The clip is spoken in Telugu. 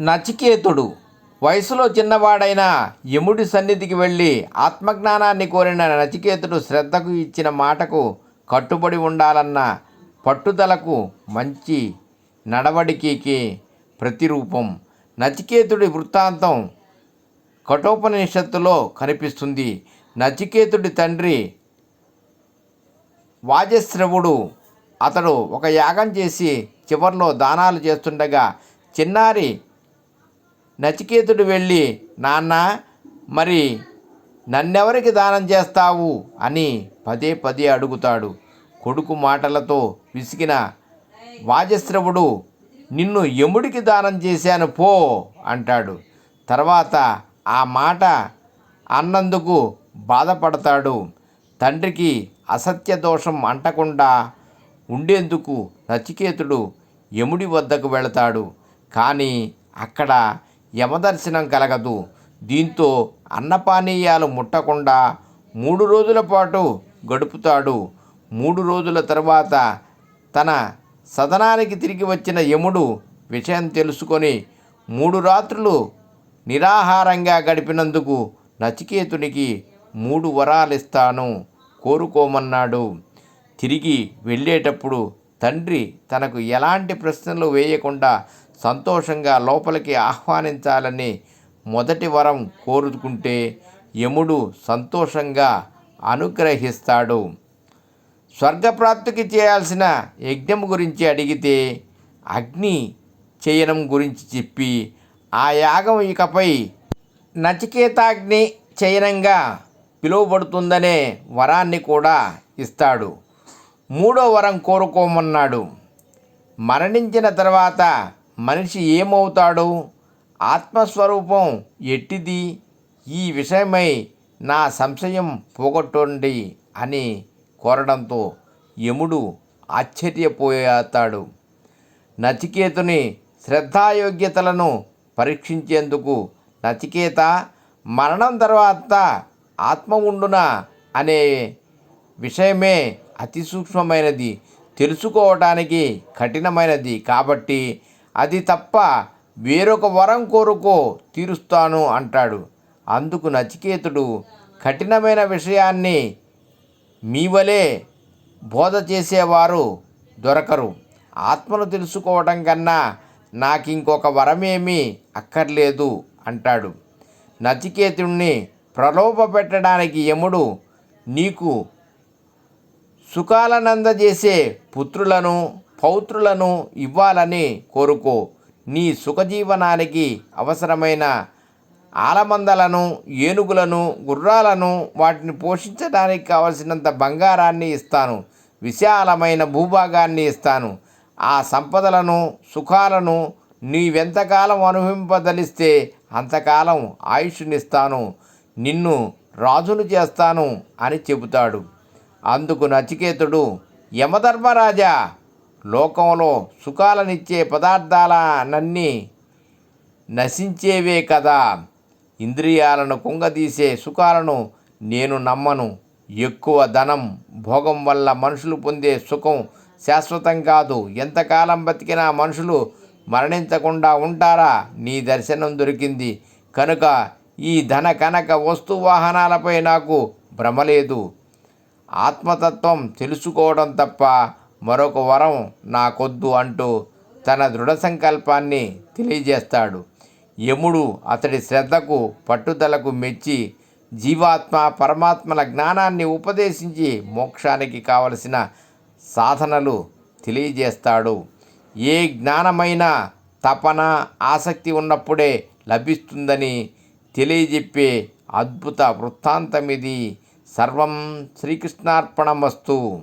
నచికేతుడు. వయసులో చిన్నవాడైన యముడి సన్నిధికి వెళ్ళి ఆత్మజ్ఞానాన్ని కోరిన నచికేతుడు శ్రద్ధకు ఇచ్చిన మాటకు కట్టుబడి ఉండాలన్న పట్టుదలకు మంచి నడవడికి ప్రతిరూపం. నచికేతుడి వృత్తాంతం కఠోపనిషత్తులో కనిపిస్తుంది. నచికేతుడి తండ్రి వాజశ్రవుడు. అతడు ఒక యాగం చేసి చివర్లో దానాలు చేస్తుండగా చిన్నారి నచికేతుడు వెళ్ళి నాన్న మరి నన్నెవరికి దానం చేస్తావు? అని పదే పదే అడుగుతాడు. కొడుకు మాటలతో విసిగిన వాజశ్రవుడు నిన్ను యముడికి దానం చేశాను పో అంటాడు. తర్వాత ఆ మాట అన్నందుకు బాధపడతాడు. తండ్రికి అసత్య దోషం అంటకుండా ఉండేందుకు నచికేతుడు యముడి వద్దకు వెళతాడు. కానీ అక్కడ యమదర్శనం కలగదు. దీంతో అన్నపానీయాలు ముట్టకుండా మూడు రోజుల పాటు గడుపుతాడు. మూడు రోజుల తర్వాత తన సదనానికి తిరిగి వచ్చిన యముడు విషయం తెలుసుకొని మూడు రాత్రులు నిరాహారంగా గడిపినందుకు నచికేతునికి మూడు వరాలిస్తాను కోరుకోమన్నాడు. తిరిగి వెళ్ళేటప్పుడు తండ్రి తనకు ఎలాంటి ప్రశ్నలు వేయకుండా సంతోషంగా లోపలికి ఆహ్వానించాలని మొదటి వరం కోరుకుంటే యముడు సంతోషంగా అనుగ్రహిస్తాడు. స్వర్గప్రాప్తికి చేయాల్సిన యజ్ఞం గురించి అడిగితే అగ్ని చయనం గురించి చెప్పి ఆ యాగం ఇకపై నచికేతాగ్ని చయనంగా పిలువబడుతుందనే వరాన్ని కూడా ఇస్తాడు. మూడో వరం కోరుకోమన్నాడు. మరణించిన తర్వాత మనిషి ఏమవుతాడు ఆత్మస్వరూపం ఎట్టిది? ఈ విషయమై నా సంశయం పోగొట్టండి అని కోరడంతో యముడు ఆశ్చర్యపోయాతాడు నచికేతుని శ్రద్ధాయోగ్యతలను పరీక్షించేందుకు నచికేత మరణం తర్వాత ఆత్మ ఉండునా అనే విషయమే అతి సూక్ష్మమైనది. తెలుసుకోవటానికి కఠినమైనది కాబట్టి అది తప్ప వేరొక వరం కోరుకో తీరుస్తాను అంటాడు. అందుకు నచికేతుడు కఠినమైన విషయాన్ని మీ వలె బోధ చేసేవారు దొరకరు. ఆత్మను తెలుసుకోవడం కన్నా నాకు ఇంకొక వరమేమీ అక్కర్లేదు అంటాడు. నచికేతుణ్ణి ప్రలోభ పెట్టడానికి యముడు నీకు సుఖాలనందజేసే పుత్రులను పౌత్రులను ఇవ్వాలని కోరుకో. నీ సుఖజీవనానికి అవసరమైన ఆలమందలను ఏనుగులను గుర్రాలను వాటిని పోషించడానికి కావలసినంత బంగారాన్ని ఇస్తాను. విశాలమైన భూభాగాన్ని ఇస్తాను. ఆ సంపదలను సుఖాలను నీవెంతకాలం అనుభవింపదలిస్తే అంతకాలం ఆయుష్నిస్తాను. నిన్ను రాజును చేస్తాను అని చెబుతాడు. అందుకు నచికేతుడు యమధర్మరాజా! లోకంలో సుఖాలనిచ్చే పదార్థాలనన్నీ నశించేవే కదా. ఇంద్రియాలను కుంగదీసే సుఖాలను నేను నమ్మను. ఎక్కువ ధనం భోగం వల్ల మనుషులు పొందే సుఖం శాశ్వతం కాదు. ఎంతకాలం బతికినా మనుషులు మరణించకుండా ఉంటారా? నీ దర్శనం దొరికింది. కనుక ఈ ధన కనక వస్తు వాహనాలపై నాకు భ్రమ లేదు. ఆత్మతత్వం తెలుసుకోవడం తప్ప మరొక వరం నాకొద్దు అంటూ తన దృఢ సంకల్పాన్ని తెలియజేస్తాడు. యముడు అతడి శ్రద్ధకు పట్టుదలకు మెచ్చి జీవాత్మ పరమాత్మల జ్ఞానాన్ని ఉపదేశించి మోక్షానికి కావలసిన సాధనలు తెలియజేస్తాడు. ఏ జ్ఞానమైన తపన ఆసక్తి ఉన్నప్పుడే లభిస్తుందని తెలియజెప్పే అద్భుత వృత్తాంతం ఇది సర్వం శ్రీకృష్ణార్పణమస్తు.